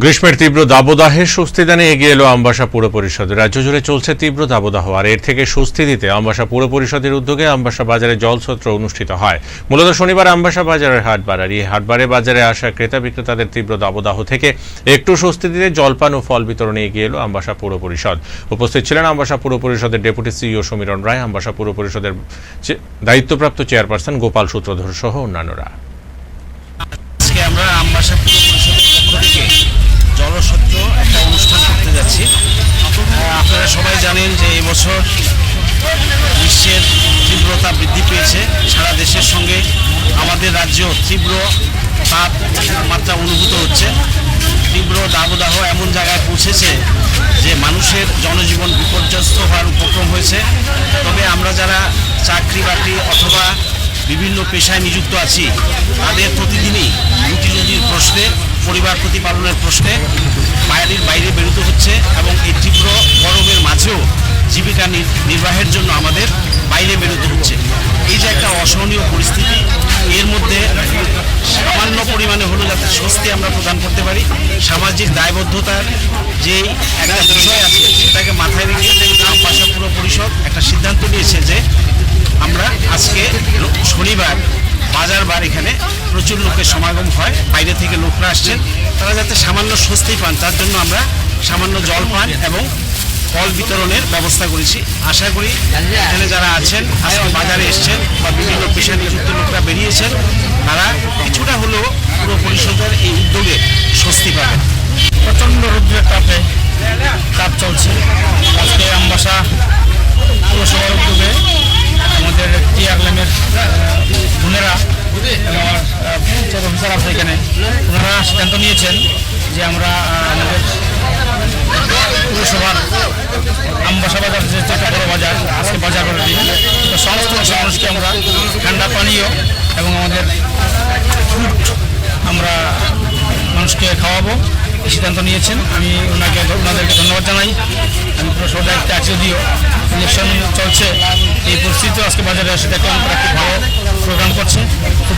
গ্রীষ্মের তীব্র দাবদাহে স্বস্তি দানে এগিয়ে এলো আমবাসা পুর পরিষদ। রাজ্য জুড়ে চলছে তীব্র দাবদাহ, আর এর থেকে স্বস্তি দিতে আমবাসা পুর পরিষদের উদ্যোগে আমবাসা বাজারে জলছত্র অনুষ্ঠিত হয়। মূলত শনিবার আমবাসা বাজারের হাট বার আর এই হাটবারে বাজারে আসা ক্রেতা বিক্রেতাদের তীব্র দাবদাহ থেকে একটু স্বস্তি দিতে জলপান ও ফল বিতরণে এগিয়ে এলো আমবাসা পুর পরিষদ। উপস্থিত ছিলেন আমবাসা পুর পরিষদের ডেপুটি সিইও সমীরণ রায়, আমবাসা পুর পরিষদের দায়িত্বপ্রাপ্ত চেয়ারপারসন গোপাল সূত্রধর সহ অন্যান্যরা। আমরা পুর জলসত্র একটা অনুষ্ঠান করতে যাচ্ছি। আহ, আপনারা সবাই জানেন যে এবছর বিশ্বের তীব্রতা বৃদ্ধি পেয়েছে। সারা দেশের সঙ্গে আমাদের রাজ্য তীব্র তাপমাত্রা অনুভূত হচ্ছে। তীব্র দাবদাহ এমন জায়গায় পৌঁছেছে যে মানুষের জনজীবন বিপর্যস্ত হওয়ার উপক্রম হয়েছে। তবে আমরা যারা চাকরি বাকরি অথবা বিভিন্ন পেশায় নিযুক্ত আছি তাদের প্রতিদিনই রুজির প্রশ্নে, পরিবার প্রতিপালনের প্রশ্নে বাইরের বাইরে বেরোতে হচ্ছে এবং এই তীব্র গরমের মাঝেও জীবিকা নির- নির্বাহের জন্য আমাদের বাইরে বেরোতে হচ্ছে। এই যে একটা অসহনীয় পরিস্থিতি, এর মধ্যে সামান্য পরিমাণে হলো যাতে স্বস্তি আমরা প্রদান করতে পারি, সামাজিক দায়বদ্ধতার যে একটা বিষয় আছে, সেটাকে মাথায় রেখে আমবাসা পুরো পরিষদ একটা সিদ্ধান্ত নিয়েছে যে আমরা আজকে শনিবার বাজার বার এখানে প্রচুর লোকের সমাগম হয়, বাইরে থেকে লোকরা আসছেন। তারা যাতে সামান্য স্বস্তি পান, তার জন্য আমরা সামান্য জল পান এবং ফল বিতরণের ব্যবস্থা করেছি। আশা করি এখানে যারা আছেন, আজকে বাজারে এসছেন বা বিভিন্ন পেশা নিযুক্ত লোকরা বেরিয়েছেন, তারা কিছুটা হলেও পুরো পরিষদের এই উদ্যোগে স্বস্তি পাবেন। প্রচণ্ড রৌদ্রের তাপে তাপ চলছে। আজকে আমবাসা পুরসভার উদ্যোগে আমাদের টিআরএমের বোনেরা আছে এখানে ওনারা সিদ্ধান্ত নিয়েছেন যে আমরা আমাদের পুরসভার আমবাসা বাজার যে একটা বড় বাজার, আজকে বাজার করে দিই। তো সমস্ত মানুষকে আমরা ঠান্ডা পানীয় এবং আমাদের ফুড আমরা মানুষকে খাওয়াবো, এই সিদ্ধান্ত নিয়েছেন। আমি ওনাকে ওনাদেরকে ধন্যবাদ জানাই। আমি পুরো দায়িত্বে আছি, যদিও ইলেকশন চলছে, এই পরিস্থিতিতে আজকে বাজারে এসে দেখলাম তারা খুব ভালো প্রোগ্রাম করছে।